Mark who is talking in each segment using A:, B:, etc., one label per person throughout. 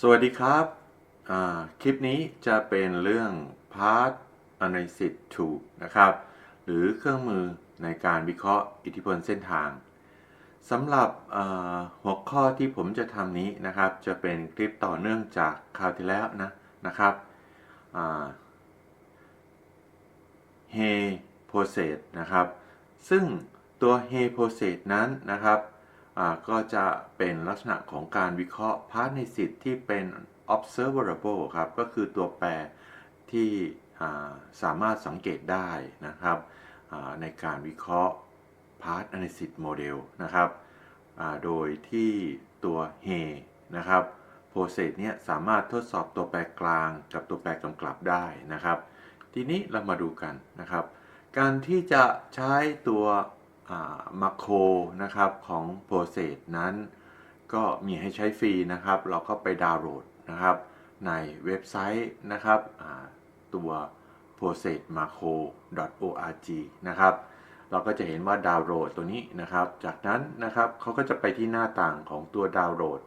A: สวัสดีครับ คลิปนี้จะเป็นเรื่อง Part Analysis Tool นะครับ หรือเครื่องมือในการวิเคราะห์อิทธิพลเส้นทางสำหรับหัวข้อที่ผมจะทำนี้นะครับ จะเป็นคลิปต่อเนื่องจากคราวที่แล้วนะนะครับอ่าเฮโพเซตนะครับ ซึ่งตัวเฮโพเซตนั้นนะครับ ก็จะเป็นลักษณะของการวิเคราะห์พาร์ทในสิทธิ์ที่เป็น observable ครับ ก็คือตัวแปรที่สามารถสังเกตได้นะครับในการวิเคราะห์ Part Analysis Model นะครับโดยที่ตัวเฮนะครับโปรเซสเนี่ยสามารถทดสอบตัวแปรกลางกับตัวแปรกำกลับได้นะครับ ทีนี้เรามาดูกันนะครับ การที่จะใช้ตัว มาโคนะครับของ p r o c e s นั้น ก็มีให้ใช้ฟรีนะครับ เราก็ไปดาวน์โหลดนะครับในเว็บไซต์นะครับตัว p r o c e s macro org นะครับเราก็จะเห็นว่าดาวน์โหลดตัวนี้นะครับ จากนั้นนะครับเขาก็จะไปที่หน้าต่างของตัวดาวน์โหลด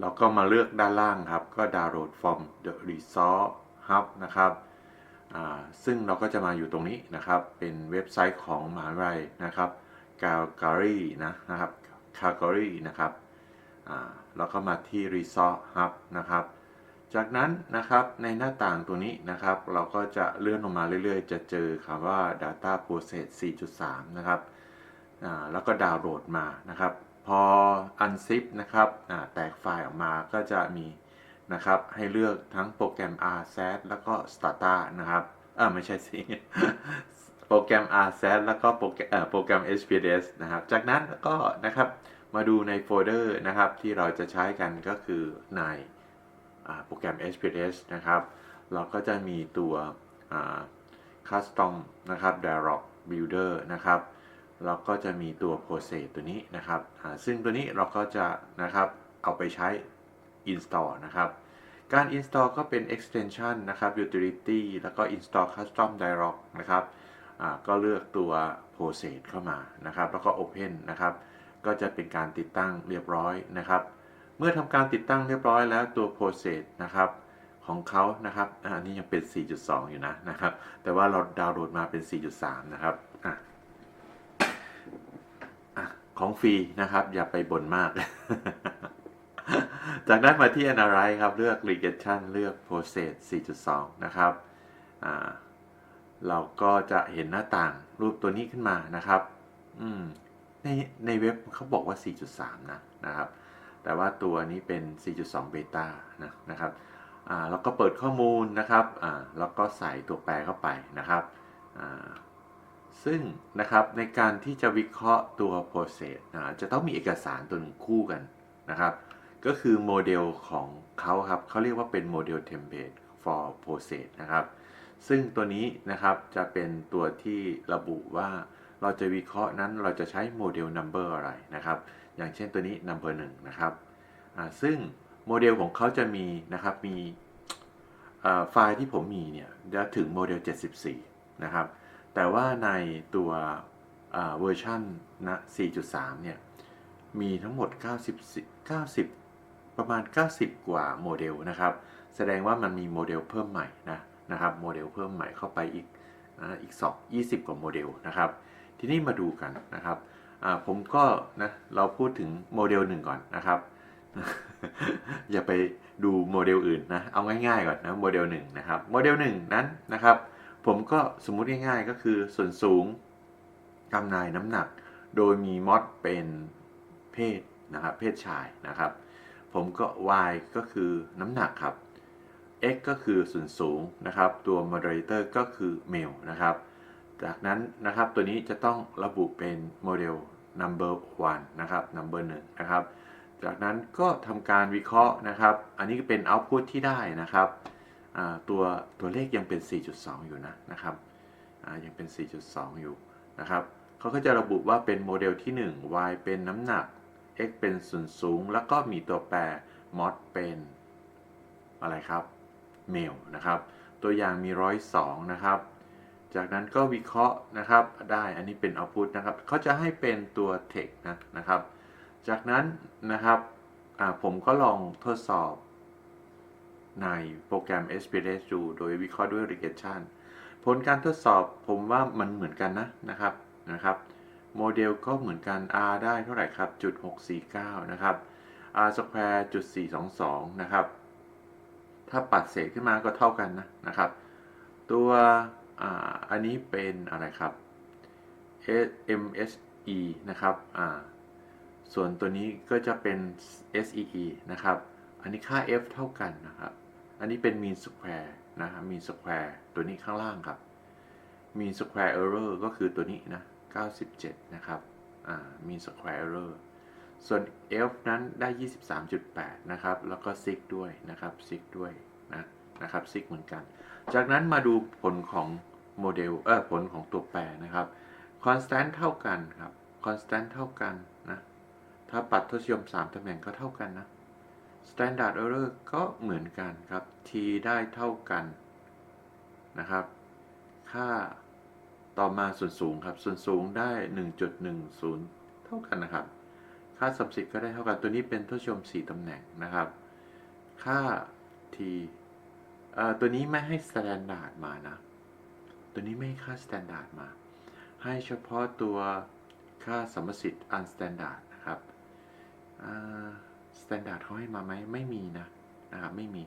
A: เราก็มาเลือกด้านล่างครับ ก็ดาวน์โหลด from the resource hub นะครับซึ่งเราก็จะมาอยู่ตรงนี้นะครับ เป็นเว็บไซต์ของมหาวิทยาลัยนะครับ Calgary นะนะครับ Calgary นะครับแล้วก็มาที่ Resort Hub นะครับ จากนั้นนะครับในหน้าต่างตัวนี้นะครับ เราก็จะเลื่อนลงมาเรื่อยๆ จะเจอคำว่า Data Process 4.3 นะครับแล้วก็ดาวน์โหลดมานะครับ พอ unzip นะครับแตกไฟล์ออกมาก็จะมีนะครับให้เลือกทั้งโปรแกรม RSAT แล้วก็ Stata นะครับ เออไม่ใช่สิ โปรแกรม RSAT แล้วก็โปรแกรมเอ่อโปรแกรม HPLS นะครับ จากนั้นก็นะครับมาดูในโฟลเดอร์นะครับที่เราจะใช้กันก็คือในอโปรแกรม HPLS นะครับ เราก็จะมีตัว Custom นะครับ Dialog Builder นะครับเราก็จะมีตัว Process ตัวนี้นะครับซึ่งตัวนี้เราก็จะนะครับเอาไปใช้ install นะครับการ install ก็เป็น extension นะครับ utility แล้วก็ install custom dialog นะครับ ก็เลือกตัว process เข้ามานะครับ แล้วก็ open นะครับ ก็จะเป็นการติดตั้งเรียบร้อยนะครับ เมื่อทำการติดตั้งเรียบร้อยแล้วตัว process นะครับของเขานะครับอันนี้ยังเป็น 4.2 อยู่นะนะครับ แต่ว่าเราดาวน์โหลดมาเป็น 4.3 นะครับอะของฟรีนะครับ อย่าไปบ่นมาก จากนั้นมาที่ Analyze ครับ เลือก Regression เลือก Process 4.2 นะครับอ่า เราก็จะเห็นหน้าต่างรูปตัวนี้ขึ้นมานะครับ อืมในในเว็บเขาบอกว่า 4.3 นะนะครับ แต่ว่าตัวนี้เป็น 4.2 เบต้านะนะครับ อ่าแล้วก็เปิดข้อมูลนะครับ อ่าแล้วก็ใส่ตัวแปรเข้าไปนะครับ อ่า ซึ่งนะครับในการที่จะวิเคราะห์ตัว process นะจะต้องมีเอกสารตัวหนึ่งคู่กันนะครับ ก็คือโมเดลของเขาครับเขาเรียกว่าเป็นโมเดล template for process นะครับ ซึ่งตัวนี้นะครับจะเป็นตัวที่ระบุว่าเราจะวิเคราะห์นั้นเราจะใช้โมเดล number อะไรนะครับ อย่างเช่นตัวนี้ number 1นะครับซึ่งโมเดลของเขาจะมีนะครับมีไฟล์ที่ผมมีเนี่ยจะถึงโมเดล 74 นะครับ แต่ว่าในตัวเวอร์ชันนะ 4.3 เนี่ย มีทั้งหมด 90 90 ประมาณ 90 กว่าโมเดลนะครับ แสดงว่ามันมีโมเดลเพิ่มใหม่นะ นะครับโมเดลเพิ่มใหม่เข้าไปอีกนะอีก2 20กว่าโมเดลนะครับ ทีนี้มาดูกันนะครับผมก็นะเราพูดถึงโมเดลหนึ่งก่อนนะครับ อย่าไปดูโมเดลอื่นนะเอาง่ายๆก่อนนะโมเดลหนึ่งนะครับโมเดลหนึ่งนั้นนะครับ ผมก็สมมุติง่ายๆก็คือส่วนสูงกำนายน้ำหนัก โดยมีมอดเป็นเพศนะครับเพศชายนะครับ ผมก็ y ก็คือน้ำหนักครับ x ก็คือส่วนสูงนะครับ ตัว moderator ก็คือ male นะครับ จากนั้นนะครับตัวนี้จะต้องระบุเป็นโมเดล number one นะครับ number หนึ่งนะครับ จากนั้นก็ทำการวิเคราะห์นะครับ อันนี้ก็เป็น output ที่ได้นะครับตัวตัวเลขยังเป็น 4.2 อยู่นะนะครับยังเป็น 4.2 อยู่นะครับเขาก็จะระบุว่าเป็นโมเดลที่ 1 y เป็นน้ำหนัก x เป็นส่วนสูง แล้วก็มีตัวแปร mod เป็นอะไรครับ male นะครับ ตัวอย่างมี 102 นะครับ จากนั้นก็วิเคราะห์นะครับ ได้อันนี้เป็น output นะครับเขาจะให้เป็นตัว text นะนะครับ จากนั้นนะครับผมก็ลองทดสอบในโปรแกรม SPSS ดูโดยวิเคราะห์ด้วย regression ผลการทดสอบผมว่ามันเหมือนกันนะนะครับนะครับ โมเดลก็เหมือนกัน r ได้เท่าไหร่ครับจุด649 นะครับ r square จุด422 นะครับ ถ้าปัดเศษขึ้นมาก็เท่ากันนะนะครับ ตัวอ,อันนี้เป็นอะไรครับ MSE นะครับอ่าส่วนตัวนี้ก็จะเป็น SEE นะครับ อันนี้ค่า F เท่ากันนะครับ อันนี้เป็น mean square นะครับ mean square ตัวนี้ข้างล่างครับ mean square error ก็คือตัวนี้นะ 97 นะครับอ่า mean square error ส่วน F นั้นได้ 23.8 นะครับ แล้วก็ sig ด้วยนะครับ sig ด้วยนะนะครับ sig เหมือนกัน จากนั้นมาดูผลของโมเดลเออผลของตัวแปรนะครับ constant เท่ากันครับ constant เท่ากันนะถ้าปัดทศนิยม 3ตำแหน่งก็เท่ากันนะ standard error ก็เหมือนกันครับ t ได้เท่ากันนะครับ ค่าต่อมาส่วนสูงครับ ส่วนสูงได้ 1.10 เท่ากันนะครับ ค่าสับสิทธิ์ก็ได้เท่ากันตัวนี้เป็นทศนิยม4 ตำแหน่งนะครับ ค่า t ตัวนี้ไม่ให้ standard มานะ ตัวนี้ไม่ให้ค่า standard มา ให้เฉพาะตัวค่าสมสิทธิ์ unstandard นะครับอ่า standard เขาให้มาไหมไม่มีนะนะครับไม่มี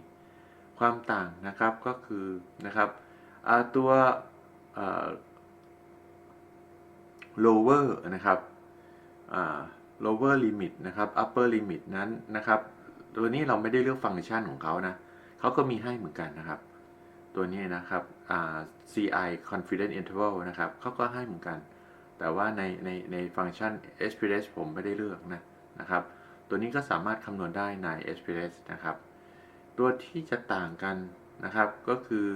A: ความต่างนะครับก็คือนะครับตัว lower นะครับ lower limit นะครับ upper limit นั้นนะครับ ตัวนี้เราไม่ได้เลือกฟังก์ชันของเขานะเขาก็มีให้เหมือนกันนะครับ ตัวนี้นะครับ CI confidence interval นะครับเขาก็ให้เหมือนกัน แต่ว่าในในในฟังก์ชัน SPSS ผมไม่ได้เลือกนะนะครับ ตัวนี้ก็สามารถคำนวณได้ใน SPSS นะครับ ตัวที่จะต่างกันนะครับ ก็คือ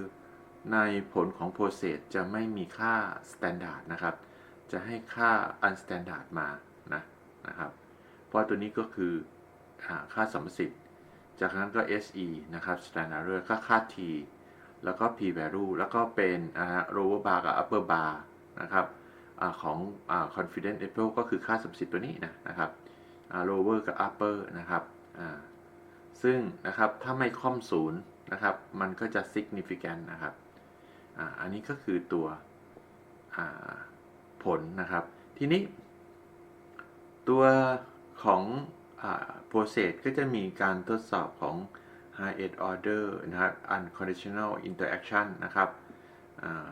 A: ในผลของ process จะไม่มีค่า standard นะครับ จะให้ค่า unstandard มานะ นะครับ เพราะตัวนี้ก็คืออค่าสมสิทธิ์ จากนั้นก็ SE นะครับ standard error ก็ค่า T แล้วก็ p value แล้วก็เป็นอ่า lower bar กับ upper bar นะครับอของอ confidence interval ก็คือค่าสมสิทธิ์ตัวนี้นะนะครับ lower กับ upper นะครับซึ่งนะครับถ้าไม่ค่อมศูนย์นะครับมันก็จะ significant นะครับอ,อันนี้ก็คือตัวผลนะครับ ทีนี้ ตัวของอ่า process ก็จะมีการทดสอบของ highest order นะครับ unconditional interaction นะครับ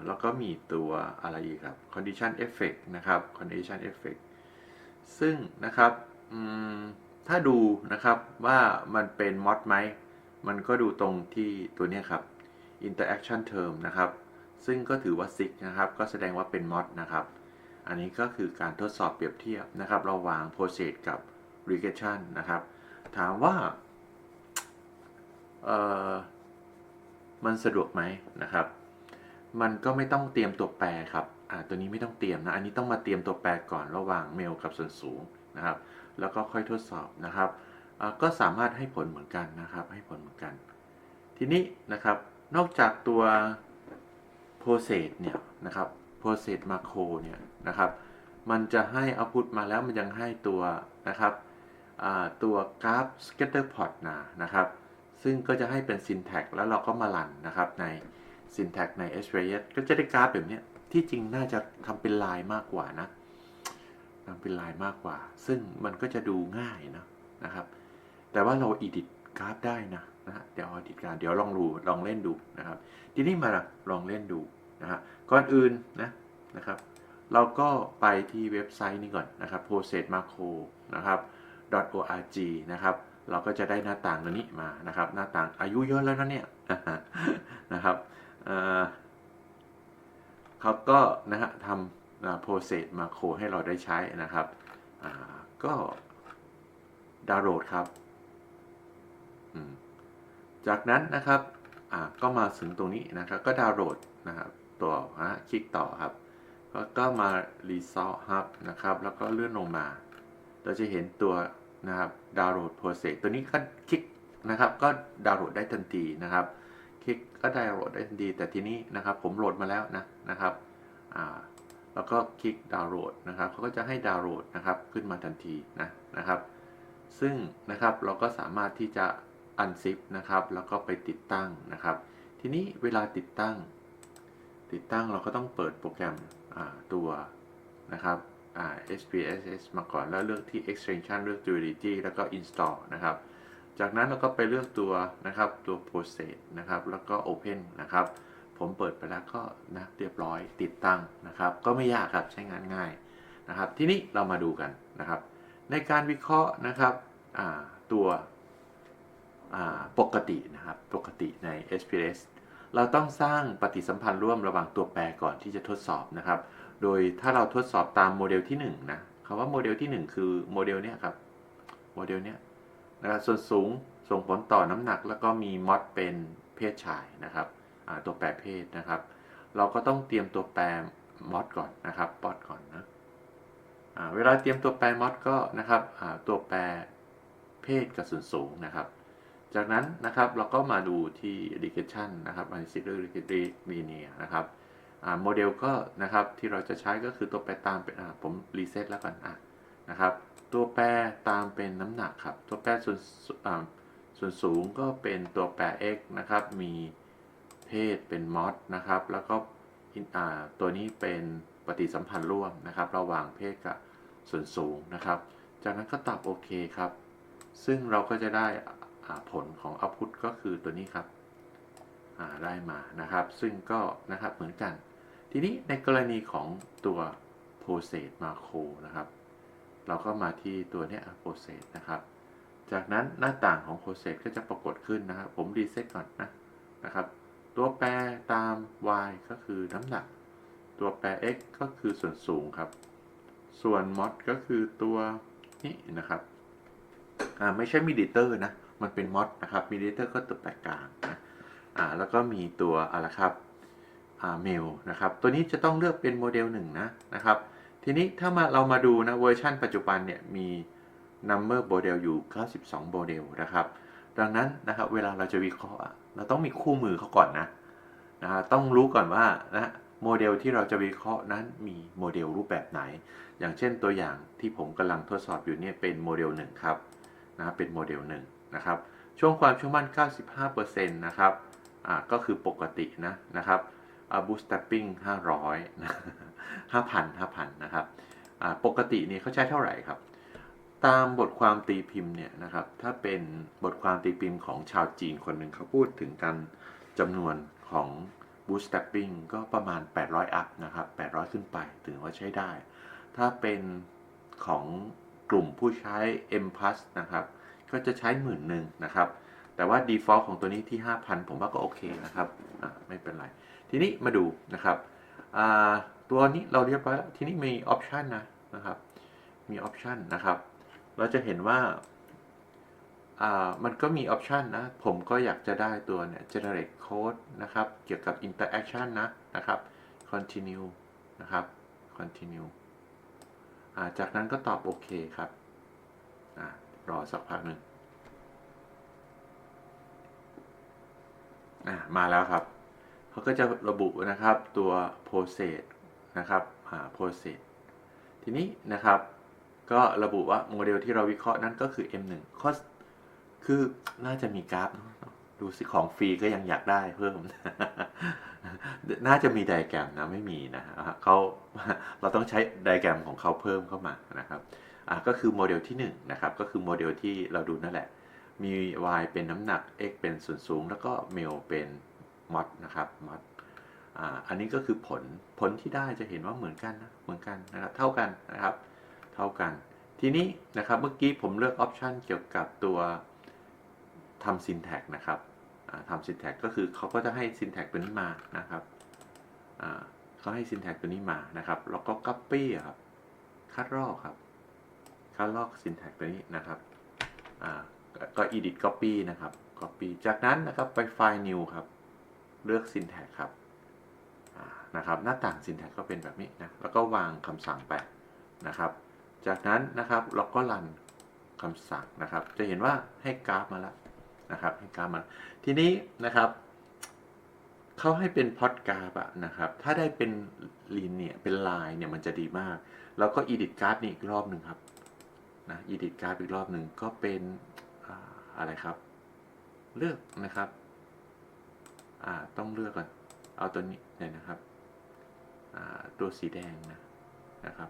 A: แล้วก็มีตัวอะไรอีกครับ condition effect นะครับ condition effect ซึ่งนะครับถ้าดูนะครับว่ามันเป็นมอดไหม มันก็ดูตรงที่ตัวนี้ครับ interaction term นะครับ ซึ่งก็ถือว่า sig นะครับ ก็แสดงว่าเป็นมอดนะครับ อันนี้ก็คือการทดสอบเปรียบเทียบนะครับ ระหว่าง process กับ regression นะครับ ถามว่าเออมันสะดวกไหมนะครับ มันก็ไม่ต้องเตรียมตัวแปรครับอ่าตัวนี้ไม่ต้องเตรียมนะ อันนี้ต้องมาเตรียมตัวแปรก่อนระหว่างเมลกับส่วนสูงนะครับ แล้วก็ค่อยทดสอบนะครับ ก็สามารถให้ผลเหมือนกันนะครับ ให้ผลเหมือนกัน ทีนี้นะครับ นอกจากตัว process เนี่ยนะครับ process macro เนี่ยนะครับ มันจะให้ output มาแล้วมันยังให้ตัวนะครับตัวกราฟ scatter plot นะนะครับ ซึ่งก็จะให้เป็น syntax แล้วเราก็มารันนะครับใน syntax ใน SPSS ก็จะได้กราฟแบบนี้ที่จริงน่าจะทำเป็นลายมากกว่านะทำเป็นลายมากกว่า ซึ่งมันก็จะดูง่ายนะนะครับ แต่ว่าเรา edit กราฟได้นะนะฮะเดี๋ยว edit การเดี๋ยวลองดูลองเล่นดูนะครับ ทีนี้มาลองเล่นดู นะฮะก่อนอื่นนะนะครับ เราก็ไปที่เว็บไซต์นี้ก่อนนะครับ process macro นะครับ .org นะครับเราก็จะได้หน้าต่างตัวนี้มานะครับ หน้าต่างอายุเยอะแล้วนะเนี่ยนะครับเเขาก็นะฮะทำ process macro ให้เราได้ใช้นะครับก็ดาวน์โหลดครับ จากนั้นนะครับก็มาถึงตรงนี้นะครับ ก็ดาวน์โหลดนะครับ ตัวฮะคลิกต่อครับก็ก็มา Result Hub นะครับ แล้วก็เลื่อนลงมา เราจะเห็นตัวนะครับดาวน์โหลด process ตัวนี้ก็คลิกนะครับ ก็ดาวน์โหลดได้ทันทีนะครับ คลิกก็ดาวน์โหลดได้ทันที แต่ทีนี้นะครับผมโหลดมาแล้วนะนะครับอ่าแล้วก็คลิกดาวน์โหลดนะครับเขาก็จะให้ดาวน์โหลดนะครับขึ้นมาทันทีนะนะครับ ซึ่งนะครับเราก็สามารถที่จะ unzip นะครับ แล้วก็ไปติดตั้งนะครับ ทีนี้เวลาติดตั้ง ติดตั้งเราก็ต้องเปิดโปรแกรมตัวนะครับ SPSS มาก่อนแล้วเลือกที่ extension เลือก Duality แล้วก็ install นะครับ จากนั้นเราก็ไปเลือกตัวนะครับตัว process นะครับ แล้วก็ open นะครับ ผมเปิดไปแล้วก็นะเรียบร้อยติดตั้งนะครับ ก็ไม่ยากครับใช้งานง่ายนะครับ ทีนี้เรามาดูกันนะครับ ในการวิเคราะห์นะครับตัวปกตินะครับ ปกติใน SPS เราต้องสร้างปฏิสัมพันธ์ร่วมระหว่างตัวแปรก่อนที่จะทดสอบนะครับ โดยถ้าเราทดสอบตามโมเดลที่1นะคำว่าโมเดลที่ 1 คือโมเดลเนี้ยครับ โมเดลเนี้ยนะครับส่วนสูงส่งผลต่อน้ำหนัก แล้วก็มีมอดเป็นเพศชายนะครับตัวแปรเพศนะครับ เราก็ต้องเตรียมตัวแปรมอดก่อนนะครับปอดก่อนนะเวลาเตรียมตัวแปรมอดก็นะครับตัวแปรเพศกับส่วนสูงนะครับ จากนั้นนะครับเราก็มาดูที่ regression นะครับ analysis linear นะครับโมเดลก็นะครับที่เราจะใช้ก็คือตัวแปรตามเป็นผมรีเซ็ตแล้วกันะนะครับตัวแปรตามเป็นน้ำหนักครับ ตัวแปรส่วนส่วนสูงก็เป็นตัวแปร x นะครับ มีเพศเป็นมอดนะครับ แล้วก็ตัวนี้เป็นปฏิสัมพันธ์ร่วมนะครับ ระหว่างเพศกับส่วนสูงนะครับ จากนั้นก็ตอบโอเคครับ ซึ่งเราก็จะได้ ผลของ output ก็คือตัวนี้ครับได้มานะครับ ซึ่งก็นะครับเหมือนกัน ทีนี้ในกรณีของตัว process macro นะครับ เราก็มาที่ตัวนี้ process นะครับ จากนั้นหน้าต่างของ process ก็จะปรากฏขึ้นนะครับ ผมรีเซ็ตก่อนนะนะครับ ตัวแปรตาม y ก็คือน้ำหนัก ตัวแปร x ก็คือส่วนสูงครับ ส่วน mod ก็คือตัวนี้นะครับไม่ใช่มิดิเตอร์นะ มันเป็นมอดนะครับมิดิเตอร์ก็ตัวแปรกลางนะอ่าแล้วก็มีตัวอะไรครับอ่าเมลนะครับ ตัวนี้จะต้องเลือกเป็นโมเดลหนึ่งนะนะครับ ทีนี้ถ้ามาเรามาดูนะเวอร์ชันปัจจุบันเนี่ยมี number โมเดลอยู่ 92 โมเดลนะครับ ดังนั้นนะครับเวลาเราจะวิเคราะห์เราต้องมีคู่มือเขาก่อนนะนะต้องรู้ก่อนว่านะโมเดลที่เราจะวิเคราะห์นั้นมีโมเดลรูปแบบไหน อย่างเช่นตัวอย่างที่ผมกำลังทดสอบอยู่เนี่ยเป็นโมเดลหนึ่งครับนะเป็นโมเดลห นึ่งนะครับ ช่วงความเชื่อมั่น 95%นะครับอ่าก็คือปกตินะนะครับอ่า bootstrapping 500นะ5,000 5,000นะครับปกตินี่เขาใช้เท่าไหร่ครับ ตามบทความตีพิมพ์เนี่ยนะครับ ถ้าเป็นบทความตีพิมพ์ของชาวจีนคนหนึ่งเขาพูดถึงการจำนวนของ bootstrapping ก็ประมาณ 800 อัพนะครับ 800 ขึ้นไปถือว่าใช้ได้ ถ้าเป็นของกลุ่มผู้ใช้ M นะครับ ก็จะใช้หมื่นหนึ่งนะครับ แต่ว่า default ของตัวนี้ที่ 5,000 ผมว่าก็โอเคนะครับไม่เป็นไร ทีนี้มาดูนะครับตัวนี้เราเรียบร้อยแล้ว ทีนี้มี option นะนะครับ มี option นะครับ เราจะเห็นว่ามันก็มี option นะ ผมก็อยากจะได้ตัวเนี่ย generate code นะครับ เกี่ยวกับ interaction นะนะครับ continue นะครับ continue จากนั้นก็ตอบโอเคครับอ่า รอสักพักหนึ่งอ่ามาแล้วครับ เขาก็จะระบุนะครับตัว process นะครับอ่า process ทีนี้นะครับ ก็ระบุว่าโมเดลที่เราวิเคราะห์นั้นก็คือ M1 ข้อคือน่าจะมีกราฟ ดูสิของฟรีก็ยังอยากได้เพิ่ม น่าจะมีไดแกรมนะ ไม่มีนะเขาเราต้องใช้ไดแกรมของเขาเพิ่มเข้ามานะครับ ก็คือโมเดลที่1นะครับก็คือโมเดลที่เราดูนั่นแหละ มี y เป็นน้ำหนัก x เป็นส่วนสูง แล้วก็ mel เป็นมอดนะครับมอดอันนี้ก็คือผลผลที่ได้จะเห็นว่าเหมือนกันนะเหมือนกันนะครับเท่ากันนะครับเท่ากัน ทีนี้นะครับเมื่อกี้ผมเลือกออปชันเกี่ยวกับตัวทำ syntax นะครับทำ syntax ก็คือเขาก็จะให้ syntax ตัวนี้มานะครับเขาให้ syntax ตัวนี้มานะครับ แล้วก็ copy ครับคัดลอกครับ คัดลอก syntax ตัวนี้นะครับอ่าก็ edit copy นะครับ copy จากนั้นนะครับไปไฟล์ new ครับ เลือก syntax ครับอ่านะครับ หน้าต่าง syntax ก็เป็นแบบนี้นะ แล้วก็วางคำสั่งไปนะครับ จากนั้นนะครับเราก็รันคำสั่งนะครับ จะเห็นว่าให้กราฟมาแล้วนะครับให้กราฟมา ทีนี้นะครับเขาให้เป็นพอดกราฟอะนะครับ ถ้าได้เป็นลีนเนี่ย เป็นลายเนี่ย มันจะดีมาก แล้วก็ edit กราฟนี่อีกรอบหนึ่งครับ นะ edit กราฟอีกรอบหนึ่งก็เป็นอะไรครับ เลือกนะครับต้องเลือกก่อน เอาตัวนี้เลยนะครับ ตัวสีแดงนะนะครับ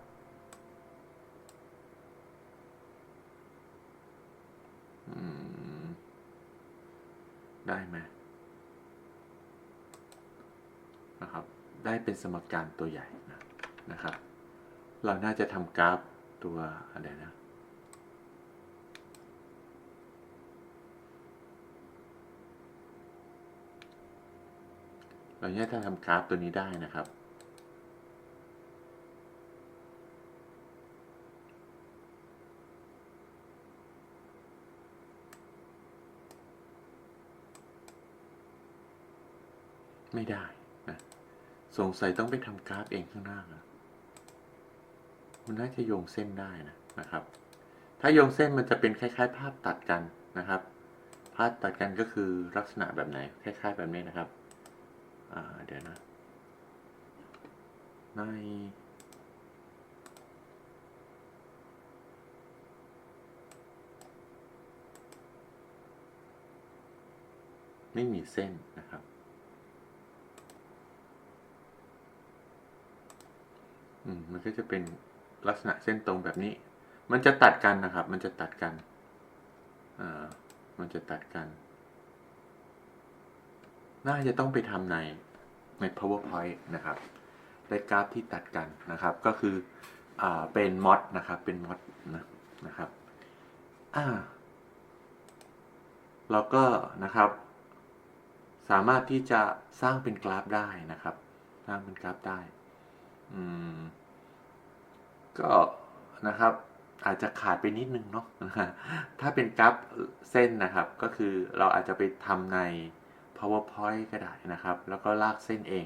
A: ได้ไหมนะครับ ได้เป็นสมการตัวใหญ่นะนะครับ เราน่าจะทำกราฟตัวอะไรนะ เราเนี่ยถ้าทำกราฟตัวนี้ได้นะครับ ไม่ได้นะสงสัยต้องไปทำกราฟเองข้างหน้านะมันน่าจะโยงเส้นได้นะนะครับ ถ้าโยงเส้นมันจะเป็นคล้าย ๆ ภาพตัดกันนะครับ ภาพตัดกันก็คือลักษณะแบบไหนคล้าย ๆ แบบนี้นะครับ อ่าเดี๋ยวนะ ใน ไม่มีเส้นนะครับ อืม มันก็จะเป็นลักษณะเส้นตรงแบบนี้ มันจะตัดกันนะครับ มันจะตัดกัน อ่า มันจะตัดกัน น่าจะต้องไปทำในใน powerpoint นะครับ ได้กราฟที่ตัดกันนะครับ ก็คืออ่าเป็นมอดนะครับ เป็นมอดนะนะครับอ่าเราก็นะครับ สามารถที่จะสร้างเป็นกราฟได้นะครับ สร้างเป็นกราฟได้อืมก็นะครับอาจจะขาดไปนิดนึงเนาะถ้าเป็นกราฟเส้นนะครับ ก็คือเราอาจจะไปทำใน powerpoint ก็ได้นะครับ แล้วก็ลากเส้นเอง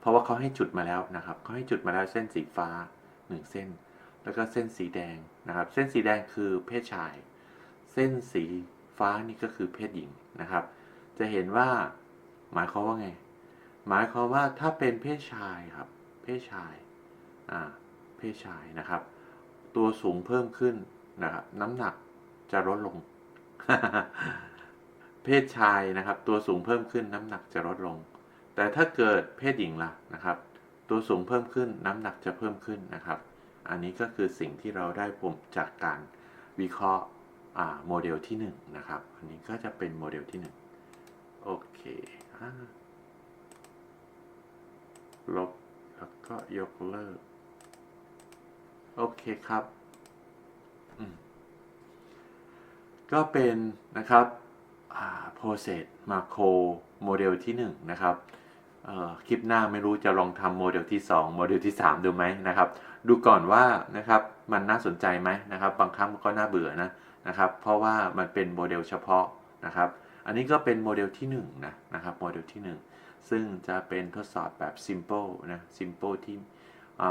A: เพราะว่าเขาให้จุดมาแล้วนะครับเขาให้จุดมาแล้วเส้นสีฟ้าหนึ่งเส้น แล้วก็เส้นสีแดงนะครับ เส้นสีแดงคือเพศชาย เส้นสีฟ้านี่ก็คือเพศหญิงนะครับ จะเห็นว่าหมายความว่าไง หมายความว่าถ้าเป็นเพศชายครับ เพศชาย อ่า เพศชายนะครับ ตัวสูงเพิ่มขึ้นนะครับ น้ำหนักจะลดลง เพศชายนะครับ ตัวสูงเพิ่มขึ้นน้ำหนักจะลดลง แต่ถ้าเกิดเพศหญิงล่ะนะครับ ตัวสูงเพิ่มขึ้นน้ำหนักจะเพิ่มขึ้นนะครับ อันนี้ก็คือสิ่งที่เราได้ผมจากการวิเคราะห์อ่าโมเดลที่1นะครับ อันนี้ก็จะเป็นโมเดลที่1โอเคอ่าลบแล้วก็ยกเลิก โอเคครับอืมก็เป็นนะครับ process macro โมเดลที่1นะครับคลิปหน้าไม่รู้จะลองทำโมเดลที่ 2 โมเดลที่ 3 ดูไหมนะครับ ดูก่อนว่านะครับมันน่าสนใจไหมนะครับ บางครั้งมันก็น่าเบื่อนะนะครับ เพราะว่ามันเป็นโมเดลเฉพาะนะครับ อันนี้ก็เป็นโมเดลที่1นะนะครับโมเดลที่ 1 ซึ่งจะเป็นทดสอบแบบ simple นะ simple ที่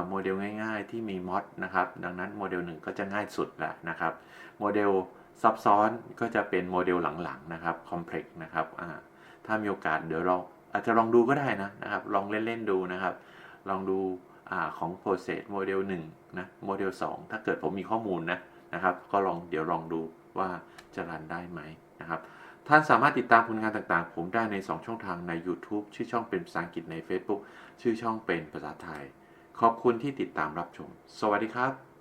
A: โมเดลง่ายๆที่มีมอดนะครับ ดังนั้นโมเดล1ก็จะง่ายสุดแหละนะครับโมเดล ซับซ้อนก็จะเป็นโมเดลหลังๆนะครับ complex นะครับถ้ามีโอกาสเดี๋ยวเราอาจจะลองดูก็ได้นะนะครับลองเล่นๆดูนะครับ ลองดูอของ process โมเดล1นะโมเดล2ถ้าเกิดผมมีข้อมูลนะนะครับ ก็ลองเดี๋ยวลองดูว่าจะรันได้ไหมนะครับท่านสามารถติดตามผลงานต่างๆ ผมได้ใน 2 ช่องทางใน YouTube ชื่อช่องเป็นภาษาอังกฤษใน Facebook ชื่อช่องเป็นภาษาไทย ขอบคุณที่ติดตามรับชม สวัสดีครับ